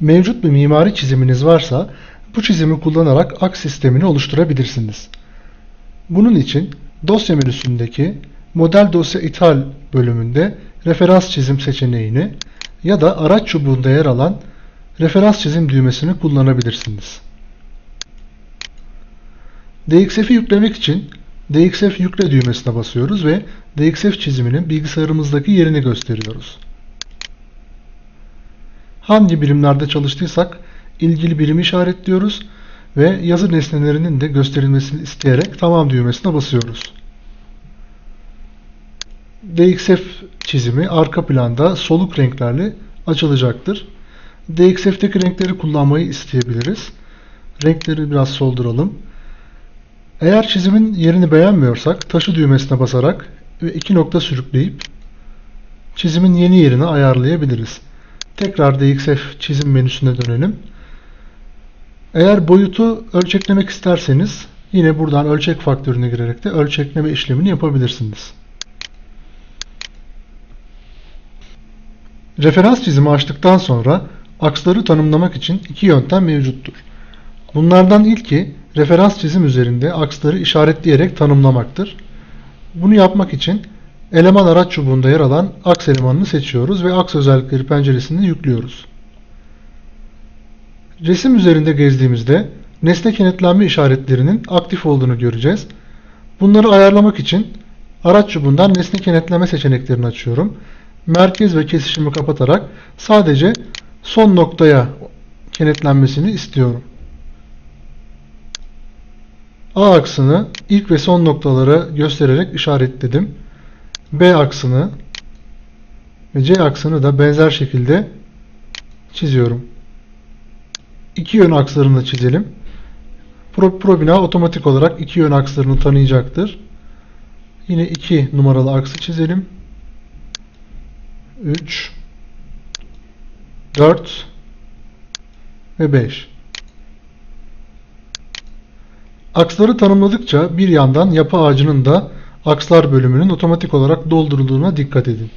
Mevcut bir mimari çiziminiz varsa bu çizimi kullanarak aks sistemini oluşturabilirsiniz. Bunun için dosya menüsündeki model dosya ithal bölümünde referans çizim seçeneğini ya da araç çubuğunda yer alan referans çizim düğmesini kullanabilirsiniz. DXF'i yüklemek için DXF yükle düğmesine basıyoruz ve DXF çiziminin bilgisayarımızdaki yerini gösteriyoruz. Hangi birimlerde çalıştıysak ilgili birimi işaretliyoruz ve yazı nesnelerinin de gösterilmesini isteyerek tamam düğmesine basıyoruz. DXF çizimi arka planda soluk renklerle açılacaktır. DXF'teki renkleri kullanmayı isteyebiliriz. Renkleri biraz solduralım. Eğer çizimin yerini beğenmiyorsak taşı düğmesine basarak ve iki nokta sürükleyip çizimin yeni yerini ayarlayabiliriz. Tekrar DXF çizim menüsüne dönelim. Eğer boyutu ölçeklemek isterseniz yine buradan ölçek faktörüne girerek de ölçekleme işlemini yapabilirsiniz. Referans çizimi açtıktan sonra aksları tanımlamak için iki yöntem mevcuttur. Bunlardan ilki referans çizim üzerinde aksları işaretleyerek tanımlamaktır. Bunu yapmak için eleman araç çubuğunda yer alan aks elemanını seçiyoruz ve aks özellikleri penceresini yüklüyoruz. Resim üzerinde gezdiğimizde nesne kenetlenme işaretlerinin aktif olduğunu göreceğiz. Bunları ayarlamak için araç çubuğundan nesne kenetleme seçeneklerini açıyorum. Merkez ve kesişimi kapatarak sadece son noktaya kenetlenmesini istiyorum. A aksını ilk ve son noktalara göstererek işaretledim. B aksını ve C aksını da benzer şekilde çiziyorum. İki yön akslarını da çizelim. Pro, ProBina otomatik olarak iki yön akslarını tanıyacaktır. Yine iki numaralı aksı çizelim. 3 4 ve 5 Aksları tanımladıkça bir yandan yapı ağacının da akslar bölümünün otomatik olarak doldurulduğuna dikkat edin.